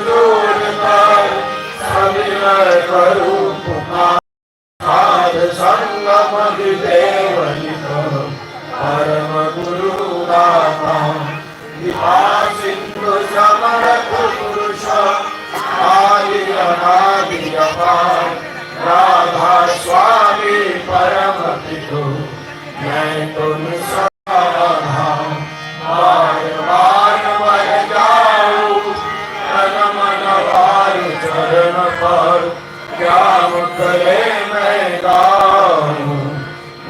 Lord, and Lord. पर क्या करे मैं गाऊं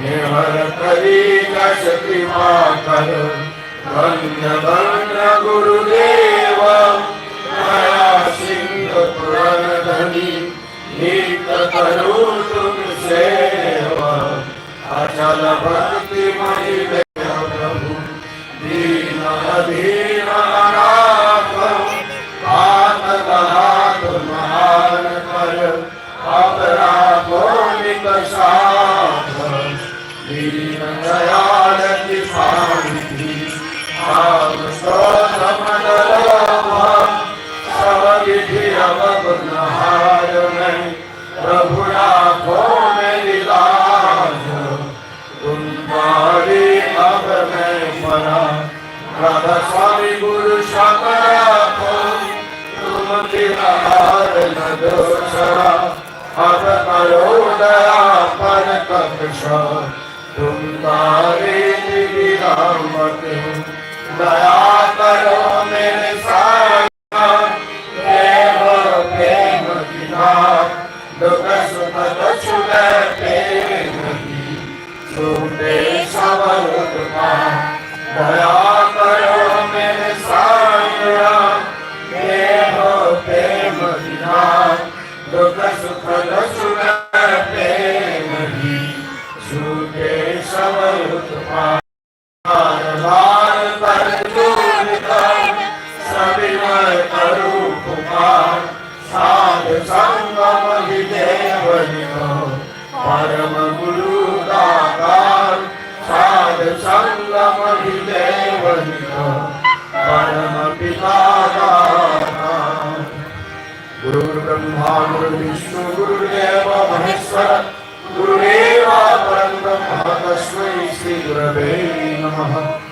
निर्भर करी दश कृपा कर। वन्य गुरुदेव। दया सिंह पुरन धनी, नित करू तुम सेवा। अचल भक्ति मणि कक्ष तुम तारे विरामत दया मैं करूँ परम गुरु साध संगम परम पिता गुरु ब्रह्मा विष्णु, गुरुदेव, महेश्वर, गुरुदेव, परम श्री गुरवे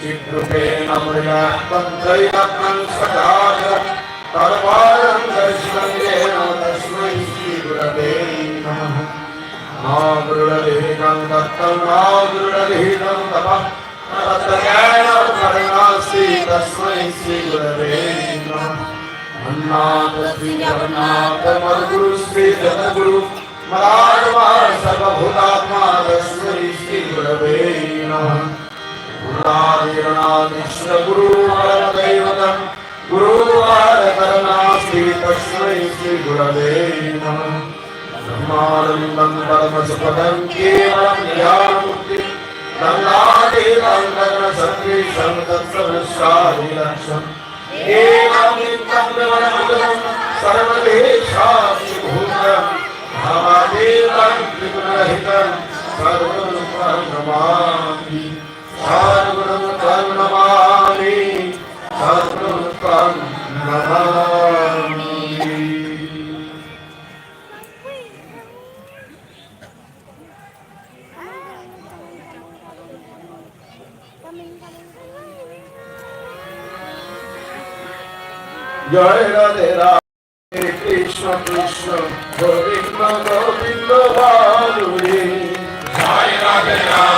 जिग्रुपेण मृया बन्धयान् सदाय परवारं दर्शनेन तस्मै श्रीगुरवे नमः मा मृडलिहितं दत्तं मा मृडलिहितं तपः रतनेन करणासि तस्मै श्रीगुरवे नमः अन्नाथश्रीजगन्नाथमद्गुरुश्री जगद्गुरु मरागमा सर्वभूतात्मा तस्मै श्रीगुरवे नमः। गुरुवारदैवतं गुरुवारकरणास्ति तस्मै श्रीगुरवे नमः। ब्रह्मानन्दं परमसुपदं केवलं निरामुक्ति गङ्गादेवाङ्गरणसत्त्वसंतत्सविश्वादिलक्षम् एवं नित्यं विमलमगलं सर्वदेशास्ति भूतं भावादेवं त्रिगुणरहितं सर्वं प्रणमामि জয় রাধে রাধে কৃষ্ণ কৃষ্ণ গোবিন্দ গোবিন্দ বালুরে জয় রাধে রাধে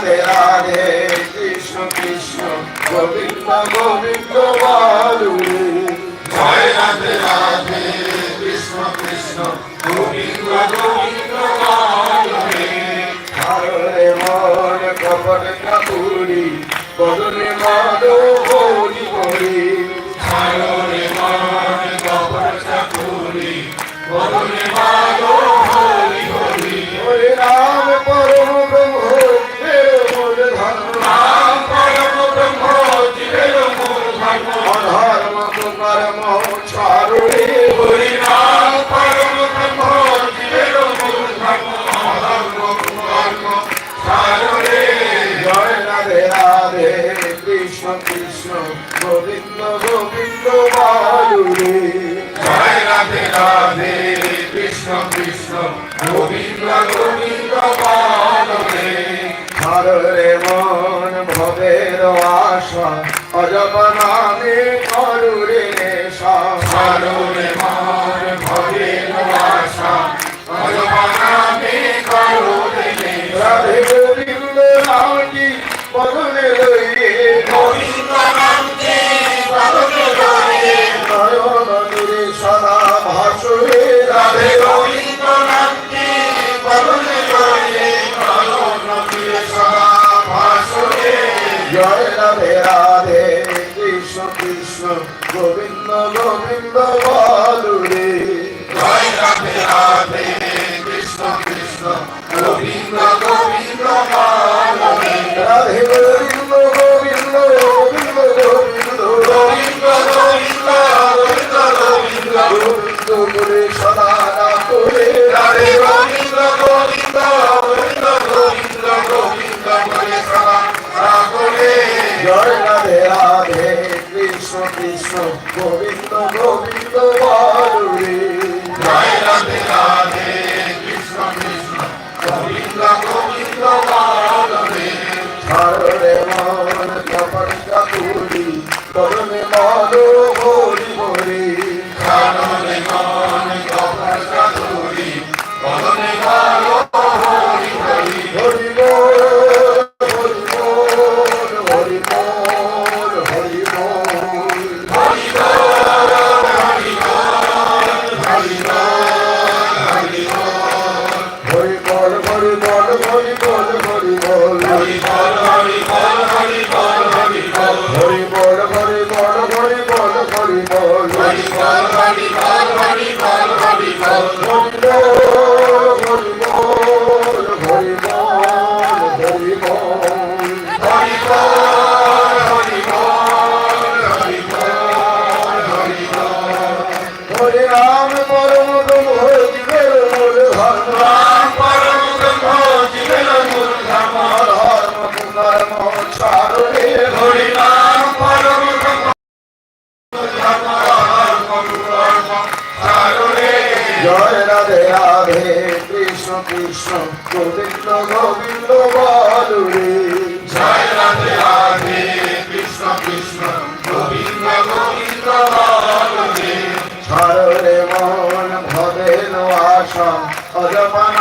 রাধে রাধে কৃষ্ণ কৃষ্ণ গোবিন্দ গোবিন্দ বালুরে জয় রাধে রাধে কৃষ্ণ কৃষ্ণ গোবিন্দ গোবিন্দ বলে। হরে মন কপট কাপুরি বদনে মাদ বলি বলি সাগরে মান কপট চাকুরি বদনে মাগো বাবুকে লইয়ে নবীন বাবুকে লইয়ে কৃষ্ণ কৃষ্ণ গোবিন্দ গোবিন্দ বলুরে জয় রাধে রাধে কৃষ্ণ কৃষ্ণ গোবিন্দ গোবিন্দ বলবে হরে মন ভবেন আশা অজপনামে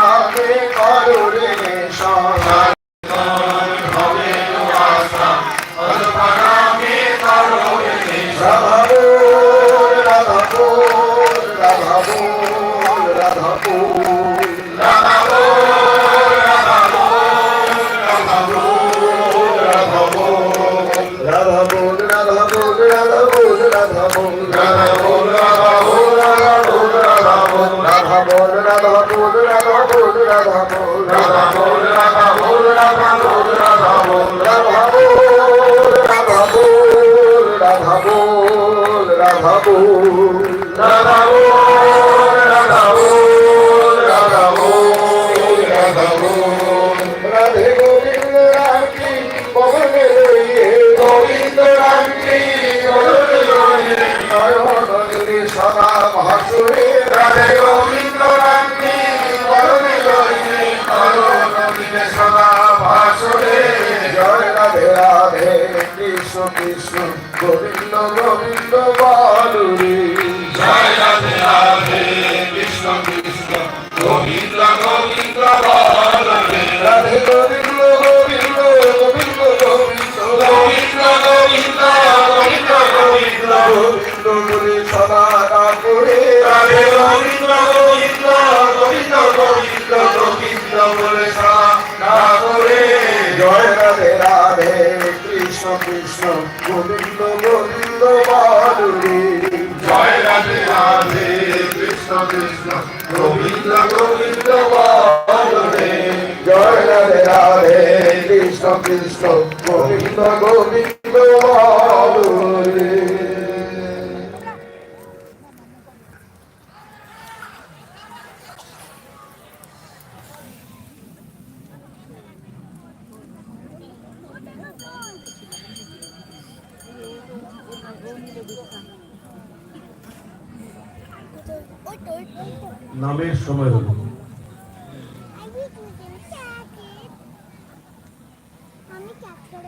রাধাবুল রাধাবুল রাধে গোবিন্দ রাম কি পবনে রইয়ে গোবিন্দ রাম কি পবনে রইয়ে নয়ন সদা ভাসুরে রাধে গোবিন্দ রাম কি পবনে রইয়ে সদা ভাসুরে জয় রাধে রাধে কৃষ্ণ কৃষ্ণ, গোবিন্দ গোবিন্দ বালুরে জয় রাধে রাধে কৃষ্ণ কৃষ্ণ গোবিন্দ গোবিন্দ বলবে রাধে গোবিন্দ গোবিন্দ গোবিন্দ গোবিন্দ গোবিন্দ গোবিন্দ গোবিন্দ গোবিন্দ গোবিন্দ বলে সদা ডাকুরে রাধে গোবিন্দ গোবিন্দ গোবিন্দ গোবিন্দ গোবিন্দ বলে সারা করে জয় Radhe Radhe Krishna Krishna Govinda Govinda Hare Krishna Krishna Govinda Govinda Hare Jai Hare Hare Krishna Krishna Govinda Govinda Hare সময়ের সময় হলো